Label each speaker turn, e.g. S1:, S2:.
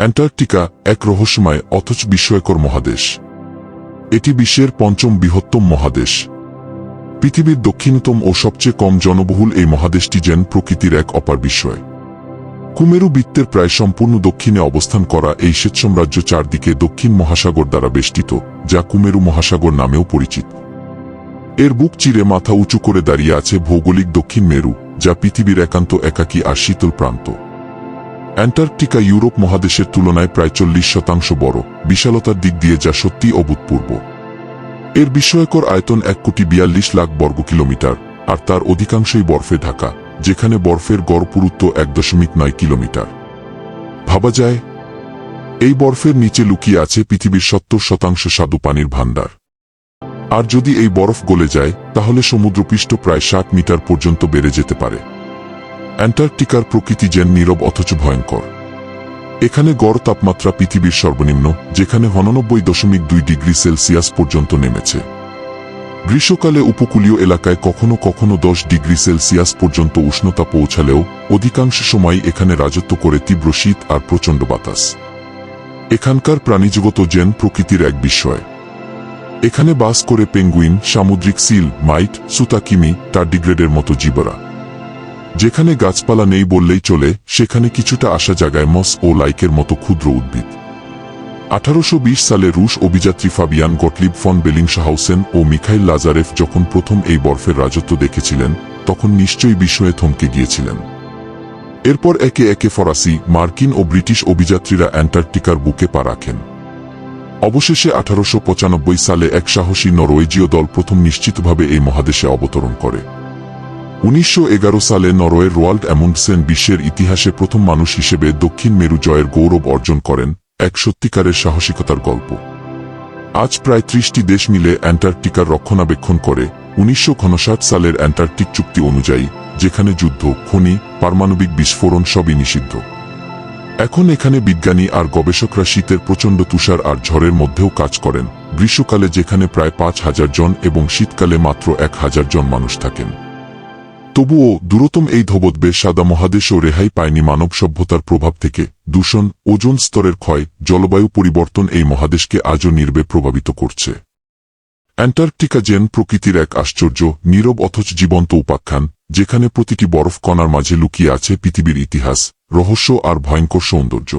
S1: Antarctica এক রহস্যময় অথচ বিস্ময়কর মহাদেশ। এটি বিশ্বের পঞ্চম বৃহত্তম মহাদেশ। পৃথিবীর দক্ষিণতম ও সবচেয়ে কম জনবহুল এই মহাদেশটি যেন প্রকৃতির এক অপার বিস্ময়। কুমেরু বৃত্তের প্রায় সম্পূর্ণ দক্ষিণে অবস্থান করা এই শ্বেত সাম্রাজ্য চারদিকে দক্ষিণ মহাসাগর দ্বারা বেষ্টিত, যা কুমেরু মহাসাগর নামেও পরিচিত। এর বুক চিরে মাথা উঁচু করে দাঁড়িয়ে আছে ভৌগোলিক দক্ষিণ মেরু, যা পৃথিবীর একান্ত একাকী আর শীতল প্রান্ত। অ্যান্টার্কটিকা ইউরোপ মহাদেশের তুলনায় প্রায় চল্লিশ শতাংশ বড়, বিশালতার দিক দিয়ে যা সত্যি অভূতপূর্ব। এর বিস্ময়কর আয়তন এক কোটি বিয়াল্লিশ লাখ বর্গ কিলোমিটার, আর তার অধিকাংশই বরফে ঢাকা, যেখানে বরফের গড় পুরুত্ব এক দশমিক নয় কিলোমিটার। ভাবা যায়, এই বরফের নিচে লুকিয়ে আছে পৃথিবীর সত্তর শতাংশ স্বাদু পানির ভাণ্ডার। আর যদি এই বরফ গলে যায়, তাহলে সমুদ্রপৃষ্ঠ প্রায় ষাট মিটার পর্যন্ত বেড়ে যেতে পারে। অ্যান্টার্কটিকার প্রকৃতি যেন নীরব অথচ ভয়ঙ্কর। এখানে গড় তাপমাত্রা পৃথিবীর সর্বনিম্ন, যেখানে হননব্বই দশমিক দুই ডিগ্রি সেলসিয়াস পর্যন্ত নেমেছে। গ্রীষ্মকালে উপকূলীয় এলাকায় কখনো কখনো দশ ডিগ্রি সেলসিয়াস পর্যন্ত উষ্ণতা পৌঁছালেও, অধিকাংশ সময় এখানে রাজত্ব করে তীব্র শীত আর প্রচণ্ড বাতাস। এখানকার প্রাণীজগত জেন প্রকৃতির এক বিস্ময়। এখানে বাস করে পেঙ্গুইন, সামুদ্রিক সিল, মাইট সুতাকিমি টার্ডিগ্রেডের মতো জীবরা। যেখানে গাছপালা নেই বললেই চলে, সেখানে কিছুটা আসা জায়গায় মস ও লাইকের মতো ক্ষুদ্র উদ্ভিদ। আঠারোশ বিশ সালে রুশ অভিযাত্রী ফাবিয়ান গটলিব ফন বেলিংশাহাউসেন ও মিখাইল লাজারেফ যখন প্রথম এই বরফের রাজত্ব দেখেছিলেন, তখন নিশ্চয়ই বিস্ময়ে থমকে গিয়েছিলেন। এরপর একে একে ফরাসি, মার্কিন ও ব্রিটিশ অভিযাত্রীরা অ্যান্টার্কটিকার বুকে পা রাখেন। অবশেষে আঠারোশ পঁচানব্বই সালে এক সাহসী নরওয়েজীয় দল প্রথম নিশ্চিতভাবে এই মহাদেশে অবতরণ করে। উনিশশো এগারো সালে নরওয়ের রোয়াল্ড অ্যামুন্ডসেন বিশ্বের ইতিহাসে প্রথম মানুষ হিসেবে দক্ষিণ মেরু জয়ের গৌরব অর্জন করেন এক সত্যিকারের সাহসিকতার গল্প। আজ প্রায় ত্রিশটি দেশ মিলে অ্যান্টার্কটিকার রক্ষণাবেক্ষণ করে উনিশশো সালের অ্যান্টার্কটিক চুক্তি অনুযায়ী, যেখানে যুদ্ধ, খনি, পারমাণবিক বিস্ফোরণ সবই নিষিদ্ধ। এখন এখানে বিজ্ঞানী আর গবেষকরা শীতের প্রচণ্ড তুষার আর ঝড়ের মধ্যেও কাজ করেন। গ্রীষ্মকালে যেখানে প্রায় পাঁচ হাজার জন এবং শীতকালে মাত্র এক হাজার জন মানুষ থাকেন। তবুও দূরতম এই ধবদ্বে সাদা মহাদেশও রেহাই পায়নি মানব সভ্যতার প্রভাব থেকে। দূষণ, ওজন স্তরের ক্ষয়, জলবায়ু পরিবর্তন এই মহাদেশকে আজও নির্বে প্রভাবিত করছে। অ্যান্টার্কটিকা জেন প্রকৃতির এক আশ্চর্য, নীরব অথচ জীবন্ত উপাখ্যান, যেখানে প্রতিটি বরফ কণার মাঝে লুকিয়ে আছে পৃথিবীর ইতিহাস, রহস্য আর ভয়ঙ্কর সৌন্দর্য।